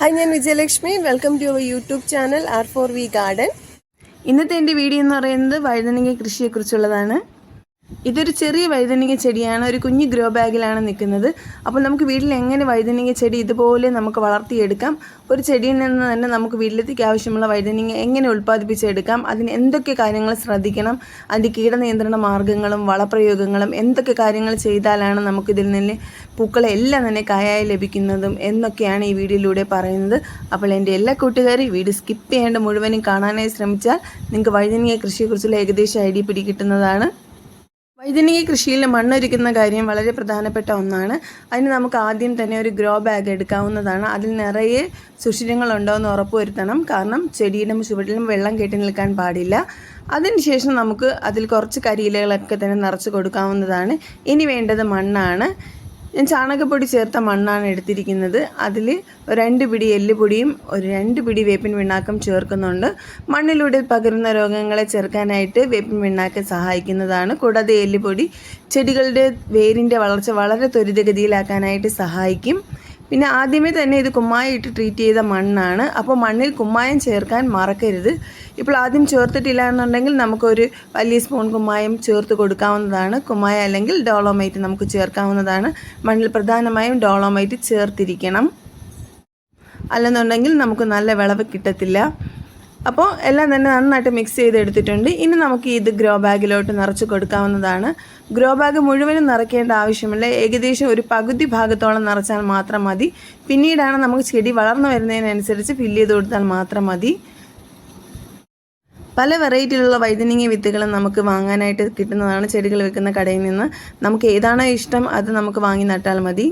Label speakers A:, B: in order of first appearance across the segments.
A: Hi ഞാൻ Vijayalakshmi. Welcome to our YouTube channel R four V garden
B: ഇന്നത്തെ എന്റെ video എന്ന് പറയുന്നത് വഴുതനങ്ങ കൃഷിയെക്കുറിച്ചുള്ളതാണ്. ഇതൊരു ചെറിയ വൈതനിക ചെടിയാണ് ഒരു കുഞ്ഞു ഗ്രോ ബാഗിലാണ് നിൽക്കുന്നത്. അപ്പോൾ നമുക്ക് വീട്ടിൽ എങ്ങനെ വൈതനിക ചെടി ഇതുപോലെ നമുക്ക് വളർത്തിയെടുക്കാം? ഒരു ചെടിയിൽ നിന്ന് തന്നെ നമുക്ക് വീട്ടിലേക്ക് ആവശ്യമുള്ള വൈതനിക എങ്ങനെ ഉൽപ്പാദിപ്പിച്ചെടുക്കാം? അതിന് എന്തൊക്കെ കാര്യങ്ങൾ ശ്രദ്ധിക്കണം? അതിന്റെ കീടനിയന്ത്രണ മാർഗങ്ങളും വളപ്രയോഗങ്ങളും എന്തൊക്കെ കാര്യങ്ങൾ ചെയ്താലാണ് നമുക്കിതിൽ നിന്ന് പൂക്കളെല്ലാം തന്നെ കായായി ലഭിക്കുന്നതും എന്നൊക്കെയാണ് ഈ വീഡിയോയിലൂടെ പറയുന്നത്. അപ്പോൾ എന്റെ എല്ലാ കൂട്ടുകാരും ഈ വീഡിയോ സ്കിപ്പ് ചെയ്യേണ്ട മുഴുവനും കാണാനായി ശ്രമിച്ചാൽ നിങ്ങൾക്ക് വൈതനിക കൃഷിയെക്കുറിച്ചുള്ള ഏകദേശം ഐഡിയ പിടികിട്ടുന്നതാണ്. വൈദ്യുനിക കൃഷിയിൽ മണ്ണൊരുക്കുന്ന കാര്യം വളരെ പ്രധാനപ്പെട്ട ഒന്നാണ്. അതിന് നമുക്ക് ആദ്യം തന്നെ ഒരു ഗ്രോ ബാഗ് എടുക്കാവുന്നതാണ്. അതിൽ നിറയെ സുഷിരങ്ങളുണ്ടോ എന്ന് ഉറപ്പുവരുത്തണം. കാരണം ചെടിയുടെ ചുവട്ടിലും വെള്ളം കെട്ടി നിൽക്കാൻ പാടില്ല. അതിനുശേഷം നമുക്ക് അതിൽ കുറച്ച് കരിയിലകളൊക്കെ തന്നെ നിറച്ച് കൊടുക്കാവുന്നതാണ്. ഇനി വേണ്ടത് മണ്ണാണ്. ഞാൻ ചാണകപ്പൊടി ചേർത്ത മണ്ണാണ് എടുത്തിരിക്കുന്നത്. അതിൽ രണ്ട് പിടി എല്ലുപൊടിയും ഒരു രണ്ട് പിടി വേപ്പിൻ പിണ്ണാക്കും ചേർക്കുന്നുണ്ട്. മണ്ണിലൂടെ പകരുന്ന രോഗങ്ങളെ ചെറുക്കാനായിട്ട് വേപ്പിൻ പിണ്ണാക്ക് സഹായിക്കുന്നതാണ്. കൂടാതെ എല്ലുപൊടി ചെടികളുടെ വേരിന്റെ വളർച്ച വളരെ ത്വരിതഗതിയിലാക്കാനായിട്ട് സഹായിക്കും. പിന്നെ ആദ്യമേ തന്നെ ഇത് കുമ്മായം ഇട്ട് ട്രീറ്റ് ചെയ്ത മണ്ണാണ്. അപ്പോൾ മണ്ണിൽ കുമ്മായം ചേർക്കാൻ മറക്കരുത്. ഇപ്പോൾ ആദ്യം ചേർത്തിട്ടില്ല എന്നുണ്ടെങ്കിൽ നമുക്കൊരു വലിയ സ്പൂൺ കുമ്മായം ചേർത്ത് കൊടുക്കാവുന്നതാണ്. കുമ്മായം അല്ലെങ്കിൽ ഡോളോമൈറ്റ് നമുക്ക് ചേർക്കാവുന്നതാണ്. മണ്ണിൽ പ്രധാനമായും ഡോളോമൈറ്റ് ചേർത്തിരിക്കണം. അല്ലെന്നുണ്ടെങ്കിൽ നമുക്ക് നല്ല വിളവ് കിട്ടത്തില്ല. അപ്പോൾ എല്ലാം തന്നെ നന്നായിട്ട് മിക്സ് ചെയ്ത് എടുത്തിട്ടുണ്ട് ഇനി നമുക്ക് ഇത് ഗ്രോ ബാഗിലോട്ട് നിറച്ച് കൊടുക്കാവുന്നതാണ്. ഗ്രോ ബാഗ് മുഴുവനും നിറയ്ക്കേണ്ട ആവശ്യമില്ല. ഏകദേശം ഒരു പകുതി ഭാഗത്തോളം നിറച്ചാൽ മാത്രം മതി. പിന്നീടാണ് നമുക്ക് ചെടി വളർന്നു വരുന്നതിനനുസരിച്ച് ഫില്ല് ചെയ്ത് കൊടുത്താൽ മാത്രം മതി. പല വെറൈറ്റിയിലുള്ള വൈദ്യുനിക വിത്തുകളും നമുക്ക് വാങ്ങാനായിട്ട് കിട്ടുന്നതാണ് ചെടികൾ വെക്കുന്ന കടയിൽ നിന്ന്. നമുക്ക് ഏതാണോ ഇഷ്ടം അത് നമുക്ക് വാങ്ങി നട്ടാൽ മതി.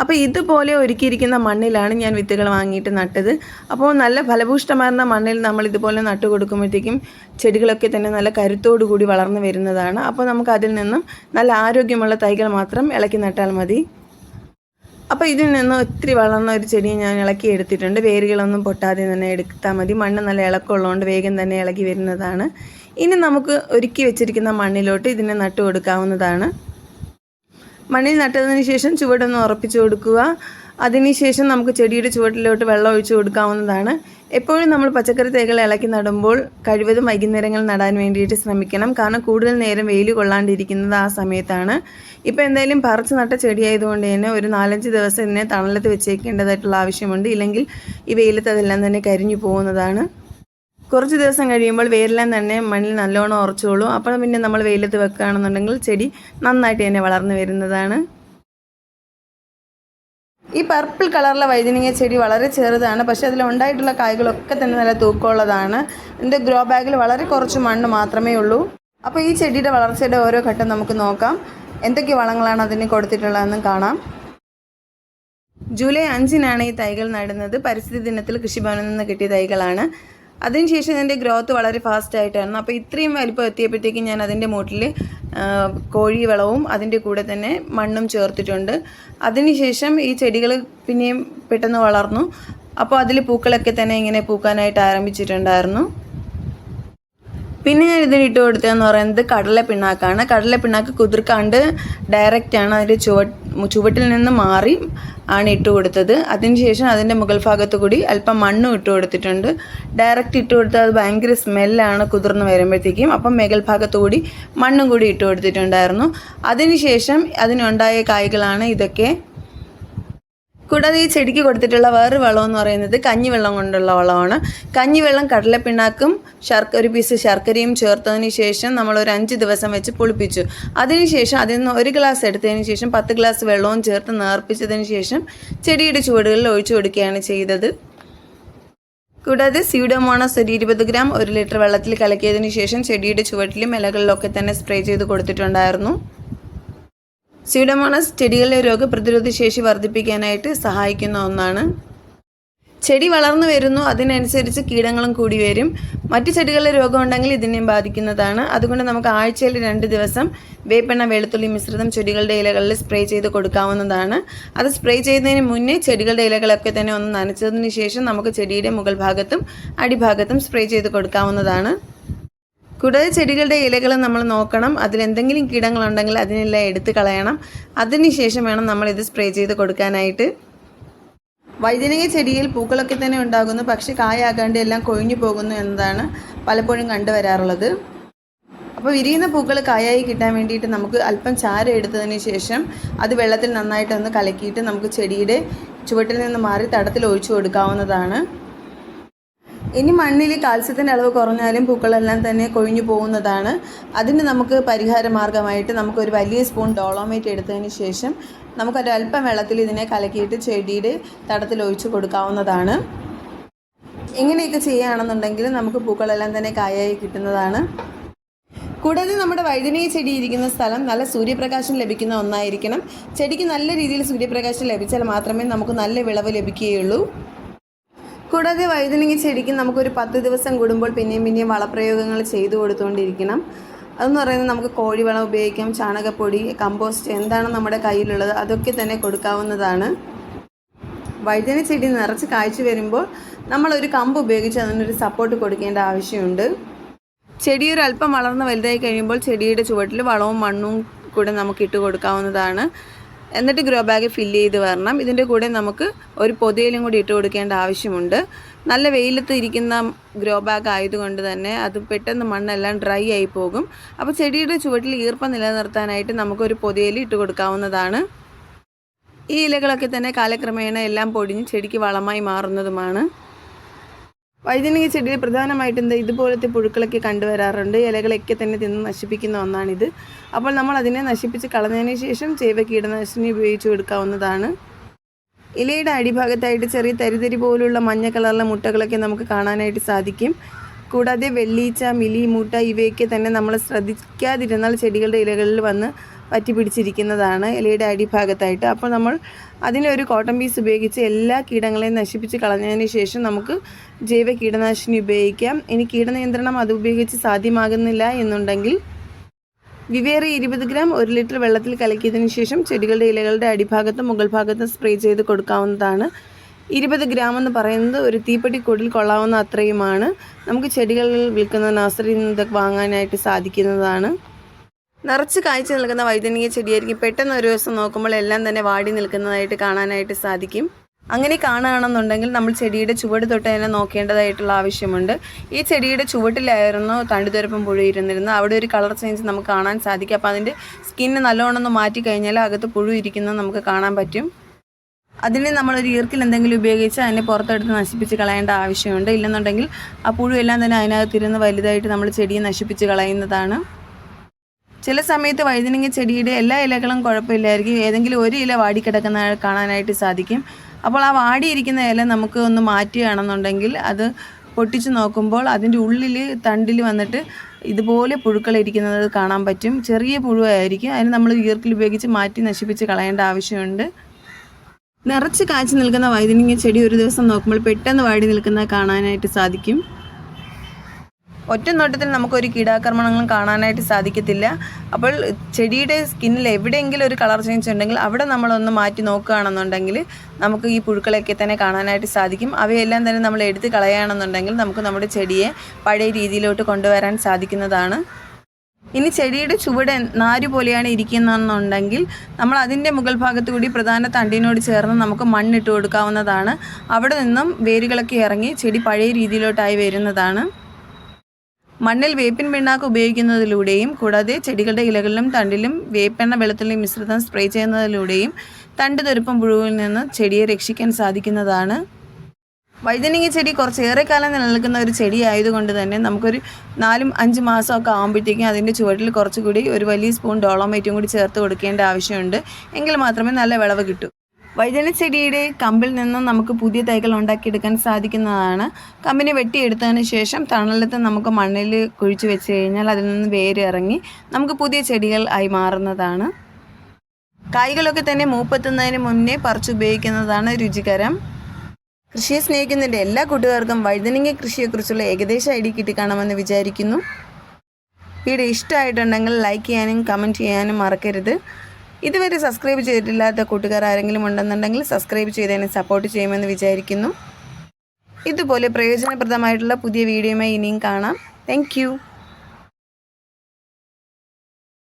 B: അപ്പോൾ ഇതുപോലെ ഒരുക്കിയിരിക്കുന്ന മണ്ണിലാണ് ഞാൻ വിത്തുകൾ വാങ്ങിയിട്ട് നട്ടത്. അപ്പോൾ നല്ല ഫലഭൂഷ്ടമാർന്ന മണ്ണിൽ നമ്മൾ ഇതുപോലെ നട്ടു കൊടുക്കുമ്പോഴത്തേക്കും ചെടികളൊക്കെ തന്നെ നല്ല കരുത്തോടു കൂടി വളർന്നു വരുന്നതാണ്. അപ്പോൾ നമുക്ക് അതിൽ നിന്നും നല്ല ആരോഗ്യമുള്ള തൈകൾ മാത്രം ഇളക്കി നട്ടാൽ മതി. അപ്പോൾ ഇതിൽ നിന്ന് ഒത്തിരി വളർന്ന ഒരു ചെടി ഞാൻ ഇളക്കി എടുത്തിട്ടുണ്ട്. വേരുകളൊന്നും പൊട്ടാതെ തന്നെ എടുത്താൽ മതി. മണ്ണ് നല്ല ഇളക്കമുള്ളതുകൊണ്ട് വേഗം തന്നെ ഇളകി വരുന്നതാണ്. ഇനി നമുക്ക് ഒരുക്കി വെച്ചിരിക്കുന്ന മണ്ണിലോട്ട് ഇതിനെ നട്ടു കൊടുക്കാവുന്നതാണ്. മണ്ണിൽ നട്ടതിന് ശേഷം ചുവടൊന്ന് ഉറപ്പിച്ചു കൊടുക്കുക. അതിനുശേഷം നമുക്ക് ചെടിയുടെ ചുവട്ടിലോട്ട് വെള്ളം ഒഴിച്ചു കൊടുക്കാവുന്നതാണ്. എപ്പോഴും നമ്മൾ പച്ചക്കറി തൈകൾ ഇളക്കി നടുമ്പോൾ കഴിവതും വൈകുന്നേരങ്ങൾ നടാൻ വേണ്ടിയിട്ട് ശ്രമിക്കണം. കാരണം കൂടുതൽ നേരം വെയിൽ കൊള്ളാണ്ടിരിക്കുന്നത് ആ സമയത്താണ്. ഇപ്പോൾ എന്തായാലും പറിച്ച് നട്ട ചെടിയായതുകൊണ്ട് തന്നെ ഒരു നാലഞ്ച് ദിവസം ഇതിനെ തണലത്ത് വെച്ചേക്കേണ്ടതായിട്ടുള്ള ആവശ്യമുണ്ട്. ഇല്ലെങ്കിൽ ഈ വെയിലത്ത് അതെല്ലാം തന്നെ കരിഞ്ഞു പോകുന്നതാണ്. കുറച്ച് ദിവസം കഴിയുമ്പോൾ വേരെല്ലാം തന്നെ മണ്ണിൽ നല്ലോണം ഉറച്ചോളൂ. അപ്പോൾ പിന്നെ നമ്മൾ വെയിലത്ത് വെക്കുകയാണെന്നുണ്ടെങ്കിൽ ചെടി നന്നായിട്ട് തന്നെ വളർന്നു വരുന്നതാണ്. ഈ പർപ്പിൾ കളറിലെ വൈദ്യുനിക ചെടി വളരെ ചെറുതാണ്. പക്ഷേ അതിൽ ഉണ്ടായിട്ടുള്ള കായ്കളൊക്കെ തന്നെ നല്ല തൂക്കമുള്ളതാണ്. എന്റെ ഗ്രോ ബാഗിൽ വളരെ കുറച്ച് മണ്ണ് മാത്രമേ ഉള്ളൂ. അപ്പോൾ ഈ ചെടിയുടെ വളർച്ചയുടെ ഓരോ ഘട്ടം നമുക്ക് നോക്കാം. എന്തൊക്കെ വളങ്ങളാണ് അതിന് കൊടുത്തിട്ടുള്ളതെന്നും കാണാം. ജൂലൈ അഞ്ചിനാണ് ഈ തൈകൾ നടുന്നത്. പരിസ്ഥിതി ദിനത്തിൽ കൃഷിഭവനിൽ നിന്ന് കിട്ടിയ തൈകളാണ്. അതിനുശേഷം ഇതിന്റെ ഗ്രോത്ത് വളരെ ഫാസ്റ്റ് ആയിട്ടായിരുന്നു. അപ്പോൾ ഇത്രയും വലിപ്പം എത്തിയപ്പോഴത്തേക്കും ഞാൻ അതിന്റെ മൂട്ടിൽ കോഴി വളവും അതിന്റെ കൂടെ തന്നെ മണ്ണും ചേർത്തിട്ടുണ്ട്. അതിനുശേഷം ഈ ചെടികൾ പിന്നെയും പെട്ടെന്ന് വളർന്നു. അപ്പോൾ അതിൽ പൂക്കളൊക്കെ തന്നെ ഇങ്ങനെ പൂക്കാനായിട്ട് ആരംഭിച്ചിട്ടുണ്ടായിരുന്നു. പിന്നെ ഞാൻ ഇതിന് ഇട്ട് കൊടുത്തതെന്ന് പറയുന്നത് കടല പിണ്ണാക്കാണ് കടല പിണ്ണാക്ക് കുതിർക്കാണ്ട് ഡയറക്റ്റാണ് അതിന്റെ ചുവ ചുവട്ടിൽ നിന്ന് മാറി ആണ് ഇട്ട് കൊടുത്തത്. അതിനുശേഷം അതിന്റെ മുകൾ ഭാഗത്ത് കൂടി അല്പം മണ്ണും ഇട്ട് കൊടുത്തിട്ടുണ്ട്. ഡയറക്റ്റ് ഇട്ട് കൊടുത്താൽ അത് ഭയങ്കര സ്മെല്ലാണ് കുതിർന്ന് വരുമ്പോഴത്തേക്കും. അപ്പം മുകൾ ഭാഗത്ത് കൂടി മണ്ണും കൂടി ഇട്ട് കൊടുത്തിട്ടുണ്ടായിരുന്നു. അതിനുശേഷം അതിനുണ്ടായ കായ്കളാണ് ഇതൊക്കെ. കൂടാതെ ഈ ചെടിക്ക് കൊടുത്തിട്ടുള്ള വേറൊരു വളം എന്ന് പറയുന്നത് കഞ്ഞിവെള്ളം കൊണ്ടുള്ള വളമാണ്. കഞ്ഞിവെള്ളം കടലപ്പിണ്ണാക്കും ശർക്ക ഒരു പീസ് ശർക്കരയും ചേർത്തതിന് ശേഷം നമ്മൾ ഒരു അഞ്ച് ദിവസം വെച്ച് പുളിപ്പിച്ചു. അതിനുശേഷം അതിൽ നിന്ന് ഒരു ഗ്ലാസ് എടുത്തതിന് ശേഷം പത്ത് ഗ്ലാസ് വെള്ളവും ചേർത്ത് നേർപ്പിച്ചതിന് ശേഷം ചെടിയുടെ ചുവടുകളിൽ ഒഴിച്ചു കൊടുക്കുകയാണ് ചെയ്തത്. കൂടാതെ സ്യൂഡോമോണസ് ഒരു ഇരുപത് ഗ്രാം ഒരു ലിറ്റർ വെള്ളത്തിൽ കലക്കിയതിന് ശേഷം ചെടിയുടെ ചുവട്ടിലും ഇലകളിലൊക്കെ തന്നെ സ്പ്രേ ചെയ്ത് കൊടുത്തിട്ടുണ്ടായിരുന്നു. സ്യൂഡോമോണസ് ചെടികളിലെ രോഗപ്രതിരോധ ശേഷി വർദ്ധിപ്പിക്കാനായിട്ട് സഹായിക്കുന്ന ഒന്നാണ്. ചെടി വളർന്നു വരുന്നു അതിനനുസരിച്ച് കീടങ്ങളും കൂടി വരും. മറ്റു ചെടികളിലെ രോഗം ഉണ്ടെങ്കിൽ ഇതിനെയും ബാധിക്കുന്നതാണ്. അതുകൊണ്ട് നമുക്ക് ആഴ്ചയിൽ രണ്ട് ദിവസം വേപ്പെണ്ണ വെളുത്തുള്ളി മിശ്രിതം ചെടികളുടെ ഇലകളിൽ സ്പ്രേ ചെയ്ത് കൊടുക്കാവുന്നതാണ്. അത് സ്പ്രേ ചെയ്യുന്നതിന് മുന്നേ ചെടികളുടെ ഇലകളൊക്കെ തന്നെ ഒന്ന് നനച്ചതിന് ശേഷം നമുക്ക് ചെടിയുടെ മുകൾ ഭാഗത്തും അടിഭാഗത്തും സ്പ്രേ ചെയ്ത് കൊടുക്കാവുന്നതാണ്. കൂടാതെ ചെടികളുടെ ഇലകൾ നമ്മൾ നോക്കണം. അതിലെന്തെങ്കിലും കീടങ്ങളുണ്ടെങ്കിൽ അതിനെല്ലാം എടുത്ത് കളയണം. അതിനുശേഷം വേണം നമ്മൾ ഇത് സ്പ്രേ ചെയ്ത് കൊടുക്കാനായിട്ട്. വൈദ്യുതി ചെടിയിൽ പൂക്കളൊക്കെ തന്നെ ഉണ്ടാകുന്നു. പക്ഷെ കായാകാണ്ട് എല്ലാം കൊഴിഞ്ഞു പോകുന്നു എന്നതാണ് പലപ്പോഴും കണ്ടുവരാറുള്ളത് അപ്പോൾ വിരിയുന്ന പൂക്കൾ കായായി കിട്ടാൻ വേണ്ടിയിട്ട് നമുക്ക് അല്പം ചാരം എടുത്തതിന് ശേഷം അത് വെള്ളത്തിൽ നന്നായിട്ടൊന്ന് കലക്കിയിട്ട് നമുക്ക് ചെടിയുടെ ചുവട്ടിൽ നിന്ന് മാറി തടത്തിൽ ഒഴിച്ചു കൊടുക്കാവുന്നതാണ്. ഇനി മണ്ണിൽ കാൽസ്യത്തിന്റെ അളവ് കുറഞ്ഞാലും പൂക്കളെല്ലാം തന്നെ കൊഴിഞ്ഞു പോകുന്നതാണ്. അതിന് നമുക്ക് പരിഹാര മാർഗമായിട്ട് നമുക്കൊരു വലിയ സ്പൂൺ ഡോളോമേറ്റ് എടുത്തതിന് ശേഷം നമുക്കൊരു അല്പം വെള്ളത്തിൽ ഇതിനെ കലക്കിയിട്ട് ചെടിയുടെ തടത്തിൽ ഒഴിച്ചു കൊടുക്കാവുന്നതാണ്. ഇങ്ങനെയൊക്കെ ചെയ്യുകയാണെന്നുണ്ടെങ്കിൽ നമുക്ക് പൂക്കളെല്ലാം തന്നെ കായായി കിട്ടുന്നതാണ്. കൂടാതെ നമ്മുടെ വഴുതനങ്ങ ചെടി ഇരിക്കുന്ന സ്ഥലം നല്ല സൂര്യപ്രകാശം ലഭിക്കുന്ന ഒന്നായിരിക്കണം. ചെടിക്ക് നല്ല രീതിയിൽ സൂര്യപ്രകാശം ലഭിച്ചാൽ മാത്രമേ നമുക്ക് നല്ല വിളവ് ലഭിക്കുകയുള്ളൂ. കൂടാതെ വഴുതനങ്ങ ചെടിക്ക് നമുക്കൊരു പത്ത് ദിവസം കൂടുമ്പോൾ പിന്നെയും പിന്നെയും വളപ്രയോഗങ്ങൾ ചെയ്തു കൊടുത്തുകൊണ്ടിരിക്കണം അതെന്ന് പറയുന്നത് നമുക്ക് കോഴിവളം ഉപയോഗിക്കാം ചാണകപ്പൊടി കമ്പോസ്റ്റ് എന്താണ് നമ്മുടെ കയ്യിലുള്ളത് അതൊക്കെ തന്നെ കൊടുക്കാവുന്നതാണ്. വഴുതന ചെടി നിറച്ച് കാഴ്ച വരുമ്പോൾ നമ്മളൊരു കമ്പ് ഉപയോഗിച്ച് അതിനൊരു സപ്പോർട്ട് കൊടുക്കേണ്ട ആവശ്യമുണ്ട്. ചെടി ഒരു അല്പം വളർന്ന് വലുതായി കഴിയുമ്പോൾ ചെടിയുടെ ചുവട്ടിൽ വളവും മണ്ണും കൂടെ നമുക്ക് ഇട്ട് കൊടുക്കാവുന്നതാണ്. എന്നിട്ട് ഗ്രോ ബാഗ് ഫില്ല് ചെയ്ത് വരണം. ഇതിന്റെ കൂടെ നമുക്ക് ഒരു പൊതിയിലും കൂടി ഇട്ട് കൊടുക്കേണ്ട ആവശ്യമുണ്ട്. നല്ല വെയിലത്ത് ഇരിക്കുന്ന ഗ്രോ ബാഗ് ആയതുകൊണ്ട് തന്നെ അത് പെട്ടെന്ന് മണ്ണെല്ലാം ഡ്രൈ ആയി പോകും. അപ്പോൾ ചെടിയുടെ ചുവട്ടിൽ ഈർപ്പം നിലനിർത്താനായിട്ട് നമുക്കൊരു പൊതിയിൽ ഇട്ട് കൊടുക്കാവുന്നതാണ്. ഈ ഇലകളൊക്കെ തന്നെ കാലക്രമേണ എല്ലാം പൊടിഞ്ഞ് ചെടിക്ക് വളമായി മാറുന്നതുമാണ്. വൈദ്യനിക ചെടിയിൽ പ്രധാനമായിട്ടും എന്താ ഇതുപോലത്തെ പുഴുക്കളൊക്കെ കണ്ടുവരാറുണ്ട്. ഇലകളൊക്കെ തന്നെ തിന്ന് നശിപ്പിക്കുന്ന ഒന്നാണിത്. അപ്പോൾ നമ്മൾ അതിനെ നശിപ്പിച്ച് കളഞ്ഞതിന് ശേഷം ജൈവ കീടനാശിനി ഉപയോഗിച്ച് കൊടുക്കാവുന്നതാണ്. ഇലയുടെ അടിഭാഗത്തായിട്ട് ചെറിയ തരിതരി പോലുള്ള മഞ്ഞ കളറിലെ മുട്ടകളൊക്കെ നമുക്ക് കാണാനായിട്ട് സാധിക്കും. കൂടാതെ വെള്ളീച്ച മിലി മുട്ട ഇവയൊക്കെ തന്നെ നമ്മൾ ശ്രദ്ധിക്കാതിരുന്നാൽ ചെടികളുടെ ഇലകളിൽ വന്ന് പറ്റി പിടിച്ചിരിക്കുന്നതാണ് ഇലയുടെ അടിഭാഗത്തായിട്ട്. അപ്പോൾ നമ്മൾ അതിനൊരു കോട്ടൺ പീസ് ഉപയോഗിച്ച് എല്ലാ കീടങ്ങളെയും നശിപ്പിച്ച് കളഞ്ഞതിന് ശേഷം നമുക്ക് ജൈവ കീടനാശിനി ഉപയോഗിക്കാം. ഇനി കീടനിയന്ത്രണം അത് ഉപയോഗിച്ച് സാധ്യമാകുന്നില്ല എന്നുണ്ടെങ്കിൽ വിവേറി ഇരുപത് ഗ്രാം ഒരു ലിറ്റർ വെള്ളത്തിൽ കലക്കിയതിന് ശേഷം ചെടികളുടെ ഇലകളുടെ അടിഭാഗത്തും മുകൾ ഭാഗത്തും സ്പ്രേ ചെയ്ത് കൊടുക്കാവുന്നതാണ്. ഇരുപത് ഗ്രാം എന്ന് പറയുന്നത് ഒരു തീപ്പെട്ടി കൂടിൽ കൊള്ളാവുന്ന അത്രയുമാണ്. നമുക്ക് ചെടികളിൽ വിൽക്കുന്ന നഴ്സറിയിൽ നിന്ന് ഇതൊക്കെ വാങ്ങാനായിട്ട് സാധിക്കുന്നതാണ്. നിറച്ച് കാഴ്ച നിൽക്കുന്ന വൈദ്യനീയ ചെടിയായിരിക്കും. പെട്ടെന്ന് ഒരു ദിവസം നോക്കുമ്പോൾ എല്ലാം തന്നെ വാടി നിൽക്കുന്നതായിട്ട് കാണാനായിട്ട് സാധിക്കും. അങ്ങനെ കാണുകയാണെന്നുണ്ടെങ്കിൽ നമ്മൾ ചെടിയുടെ ചുവട് തൊട്ട് തന്നെ നോക്കേണ്ടതായിട്ടുള്ള ആവശ്യമുണ്ട്. ഈ ചെടിയുടെ ചുവട്ടിലായിരുന്നു തണ്ടുതുരപ്പം പുഴു ഇരുന്നിരുന്നത് അവിടെ ഒരു കളർ ചേഞ്ച് നമുക്ക് കാണാൻ സാധിക്കും. അപ്പോൾ അതിന്റെ സ്കിന്ന് നല്ലോണം ഒന്ന് മാറ്റി കഴിഞ്ഞാൽ അകത്ത് പുഴു ഇരിക്കുന്നത് നമുക്ക് കാണാൻ പറ്റും. അതിനെ നമ്മളൊരു ഈർക്കിൽ എന്തെങ്കിലും ഉപയോഗിച്ച് അതിനെ പുറത്തെടുത്ത് നശിപ്പിച്ച് കളയേണ്ട ആവശ്യമുണ്ട്. ഇല്ലെന്നുണ്ടെങ്കിൽ ആ പുഴു എല്ലാം തന്നെ അതിനകത്തിരുന്ന് വലുതായിട്ട് നമ്മൾ ചെടിയെ നശിപ്പിച്ച് കളയുന്നതാണ്. ചില സമയത്ത് വഴുതനങ്ങ ചെടിയുടെ എല്ലാ ഇലകളും കുഴപ്പമില്ലായിരിക്കും. ഏതെങ്കിലും ഒരു ഇല വാടിക്കിടക്കുന്ന കാണാനായിട്ട് സാധിക്കും. അപ്പോൾ ആ വാടിയിരിക്കുന്ന ഇല നമുക്ക് ഒന്ന് മാറ്റുകയാണെന്നുണ്ടെങ്കിൽ അത് പൊട്ടിച്ച് നോക്കുമ്പോൾ അതിന്റെ ഉള്ളിൽ തണ്ടിൽ വന്നിട്ട് ഇതുപോലെ പുഴുക്കൾ ഇരിക്കുന്നത് കാണാൻ പറ്റും. ചെറിയ പുഴുവായിരിക്കും. അതിന് നമ്മൾ ഈർക്കിൽ ഉപയോഗിച്ച് മാറ്റി നശിപ്പിച്ച് കളയേണ്ട ആവശ്യമുണ്ട്. നിറച്ച് കാച്ചു നിൽക്കുന്ന വൈദ്യുതി ചെടി ഒരു ദിവസം നോക്കുമ്പോൾ പെട്ടെന്ന് വാടി നിൽക്കുന്നത് കാണാനായിട്ട് സാധിക്കും. ഒറ്റ നോട്ടത്തിൽ നമുക്കൊരു കീടാക്രമണങ്ങളും കാണാനായിട്ട് സാധിക്കത്തില്ല. അപ്പോൾ ചെടിയുടെ സ്കിന്നിൽ എവിടെയെങ്കിലും ഒരു കളർ ചേഞ്ച് ഉണ്ടെങ്കിൽ അവിടെ നമ്മളൊന്ന് മാറ്റി നോക്കുകയാണെന്നുണ്ടെങ്കിൽ നമുക്ക് ഈ പുഴുക്കളെയൊക്കെ തന്നെ കാണാനായിട്ട് സാധിക്കും. അവയെല്ലാം തന്നെ നമ്മൾ എടുത്ത് കളയുകയാണെന്നുണ്ടെങ്കിൽ നമുക്ക് നമ്മുടെ ചെടിയെ പഴയ രീതിയിലോട്ട് കൊണ്ടുവരാൻ സാധിക്കുന്നതാണ്. ഇനി ചെടിയുടെ ചുവട് നാര് പോലെയാണ് ഇരിക്കുന്നതെന്നുണ്ടെങ്കിൽ നമ്മൾ അതിന്റെ മുകൾ ഭാഗത്തു കൂടി പ്രധാന തണ്ടിനോട് ചേർന്ന് നമുക്ക് മണ്ണിട്ട് കൊടുക്കാവുന്നതാണ്. അവിടെ നിന്നും വേരുകളൊക്കെ ഇറങ്ങി ചെടി പഴയ രീതിയിലോട്ടായി വരുന്നതാണ്. മണ്ണിൽ വേപ്പിൻ പിണ്ണാക്ക് ഉപയോഗിക്കുന്നതിലൂടെയും കൂടാതെ ചെടികളുടെ ഇലകളിലും തണ്ടിലും വേപ്പെണ്ണ വെള്ളത്തിലും മിശ്രിതം സ്പ്രേ ചെയ്യുന്നതിലൂടെയും തണ്ട് തെരുപ്പം പുഴുവിൽ നിന്ന് ചെടിയെ രക്ഷിക്കാൻ സാധിക്കുന്നതാണ്. വൈദ്യനിക ചെടി കുറച്ചേറെ കാലം നിലനിൽക്കുന്ന ഒരു ചെടി ആയതുകൊണ്ട് തന്നെ നമുക്കൊരു നാലും അഞ്ച് മാസമൊക്കെ ആകുമ്പോഴത്തേക്കും അതിന്റെ ചുവട്ടിൽ കുറച്ചുകൂടി ഒരു വലിയ സ്പൂൺ ഡോളോമേറ്റും കൂടി ചേർത്ത് കൊടുക്കേണ്ട ആവശ്യമുണ്ട്. എങ്കിൽ മാത്രമേ നല്ല വിളവ് കിട്ടൂ. വൈദ്യന ചെടിയുടെ കമ്പിൽ നിന്നും നമുക്ക് പുതിയ തൈകൾ ഉണ്ടാക്കിയെടുക്കാൻ സാധിക്കുന്നതാണ്. കമ്പിനെ വെട്ടിയെടുത്തതിന് ശേഷം തണലത്ത് നമുക്ക് മണ്ണിൽ കുഴിച്ചു വെച്ച് കഴിഞ്ഞാൽ അതിൽ നിന്ന് വേര് ഇറങ്ങി നമുക്ക് പുതിയ ചെടികൾ ആയി മാറുന്നതാണ്. കായ്കളൊക്കെ തന്നെ മൂപ്പെത്തുന്നതിന് മുന്നേ പറിച്ചുപയോഗിക്കുന്നതാണ് രുചികരം. കൃഷിയെ സ്നേഹിക്കുന്നതിന്റെ എല്ലാ കൂട്ടുകാർക്കും വഴുതനങ്ങ കൃഷിയെക്കുറിച്ചുള്ള ഏകദേശ ഐഡിയ കിട്ടിക്കാണുമെന്ന് വിചാരിക്കുന്നു. വീഡിയോ ഇഷ്ടമായിട്ടുണ്ടെങ്കിൽ ലൈക്ക് ചെയ്യാനും കമന്റ് ചെയ്യാനും മറക്കരുത്. ഇതുവരെ സബ്സ്ക്രൈബ് ചെയ്തിട്ടില്ലാത്ത കൂട്ടുകാർ ആരെങ്കിലും ഉണ്ടെന്നുണ്ടെങ്കിൽ സബ്സ്ക്രൈബ് ചെയ്തതിനെ സപ്പോർട്ട് ചെയ്യുമെന്ന് വിചാരിക്കുന്നു. ഇതുപോലെ പ്രയോജനപ്രദമായിട്ടുള്ള പുതിയ വീഡിയോയുമായി ഇനിയും കാണാം. താങ്ക്